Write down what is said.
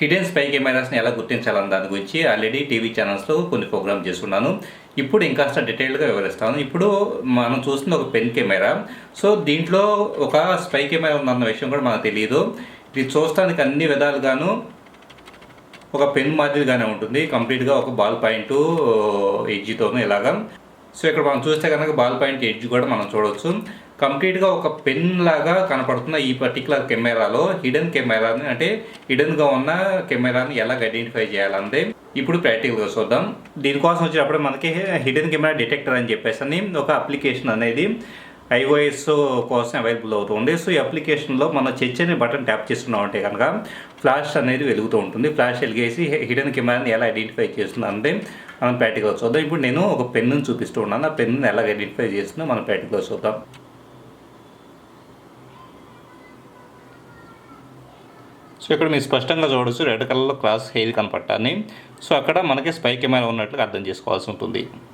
Hidden spy కెమెరాస్ని ఎలా గుర్తించాలని దాని గురించి ఆల్రెడీ టీవీ ఛానల్స్లో కొన్ని ప్రోగ్రామ్ చేస్తున్నాను. ఇప్పుడు ఇంకాస్త డీటెయిల్గా వివరిస్తాను. ఇప్పుడు మనం చూస్తున్న ఒక పెన్ కెమెరా. సో దీంట్లో ఒక స్పై కెమెరా ఉందన్న విషయం కూడా మనకు తెలియదు ఇది చూస్తానికి అన్ని విధాలుగాను ఒక పెన్ మాదిరిగానే ఉంటుంది. కంప్లీట్గా ఒక బాల్ పాయింట్ ఎడ్జితోనూ ఇలాగా. సో ఇక్కడ మనం చూస్తే కనుక బాల్ పాయింట్ ఎడ్జ్ కూడా మనం చూడవచ్చు కంప్లీట్గా ఒక పెన్ లాగా కనపడుతున్న ఈ పర్టికులర్ కెమెరాలో హిడెన్ కెమెరాని అంటే హిడెన్గా ఉన్న కెమెరాని ఎలా ఐడెంటిఫై చేయాలంటే ఇప్పుడు ప్రాక్టికల్గా చూద్దాం. దీనికోసం వచ్చినప్పుడు మనకి హిడెన్ కెమెరా డిటెక్టర్ అని చెప్పేసి అని ఒక అప్లికేషన్ అనేది ఐఓఎస్ కోసం అవైలబుల్ అవుతుంది. సో ఈ అప్లికేషన్లో మనం చెచ్ అనే బటన్ ట్యాప్ చేస్తున్నాం అంటే కనుక ఫ్లాష్ అనేది వెలుగుతూ ఉంటుంది. ఫ్లాష్ వెలిగేసి హిడెన్ కెమెరాని ఎలా ఐడెంటిఫై చేస్తుంది అంటే మనం ప్రాక్టికల్ చూద్దాం. ఇప్పుడు నేను ఒక పెన్ను చూపిస్తూ ఉన్నాను. ఆ పెన్ను ఎలా ఐడెంటిఫై చేస్తుందో మనం ప్రాక్టికల్ చూద్దాం. సో ఇక్కడ మీరు స్పష్టంగా చూడొచ్చు రెడ్ కలర్లో క్రాస్ హెయిర్ కనపట్టాన్ని సో అక్కడ మనకి స్పైక్ ఏమైనా ఉన్నట్లుగా అర్థం చేసుకోవాల్సి ఉంటుంది.